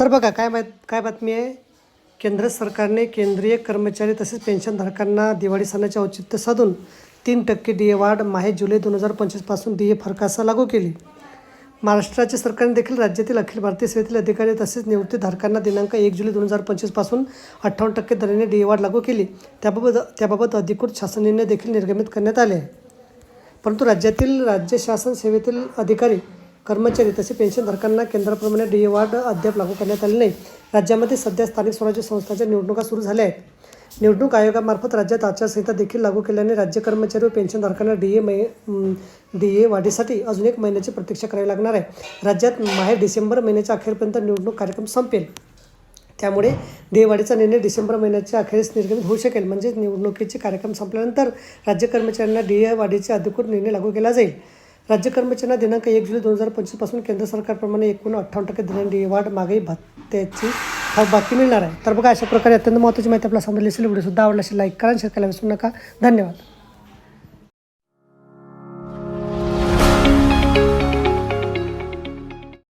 तर बघा काय माहीत काय बातमी आहे? केंद्र सरकारने केंद्रीय कर्मचारी तसेच पेन्शनधारकांना दिवाळी सणाचे औचित्य साधून तीन टक्के डी ए वाढ माहे जुलै दोन हजार पंचवीसपासून डी ए फरकासा लागू केली. महाराष्ट्राचे सरकारने देखील राज्यातील अखिल भारतीय सेवेतील अधिकारी तसेच निवृत्तीधारकांना दिनांक एक जुलै दोन हजार पंचवीसपासून अठ्ठावन्न टक्के दराने डी ए वाढ लागू केली. त्याबाबत त्याबाबत अधिकृत शासन निर्णय देखील निर्गमित करण्यात आले आहे. परंतु राज्यातील राज्य शासन सेवेतील अधिकारी कर्मचारी तसे पेन्शनधारकांना केंद्राप्रमाणे डी ए वाढ अद्याप लागू करण्यात आले नाही. राज्यामध्ये सध्या स्थानिक स्वराज्य संस्थांच्या निवडणुका सुरू झाल्या आहेत. निवडणूक आयोगामार्फत राज्यात आचारसंहिता देखील लागू केल्याने राज्य कर्मचारी व पेन्शनधारकांना डी ए मै डी ए वाढीसाठी अजून एक महिन्याची प्रतीक्षा करावी लागणार आहे. राज्यात माहे डिसेंबर महिन्याच्या अखेरपर्यंत निवडणूक कार्यक्रम संपेल. त्यामुळे देवाडीचा निर्णय डिसेंबर महिन्याच्या अखेरीस निर्गमित होऊ शकेल. म्हणजेच निवडणुकीचे कार्यक्रम संपल्यानंतर राज्य कर्मचाऱ्यांना डी ए वाढीचे अधिकृत निर्णय लागू केला जाईल. राज्य कर्मचाऱ्यांना दिनांक एक जुलै दोन हजार पंचवीसपासून केंद्र सरकारप्रमाणे एकूण अठ्ठावन्न टक्के दिनांक वाढ मागे भत्त्याची बाकी मिळणार आहे. तर बघा अशा प्रकारे अत्यंत महत्त्वाची माहिती आपल्याला समजली असेल. व्हिडिओसुद्धा आवडला असेल लाईक करा शेअर करायला विसरू नका. धन्यवाद.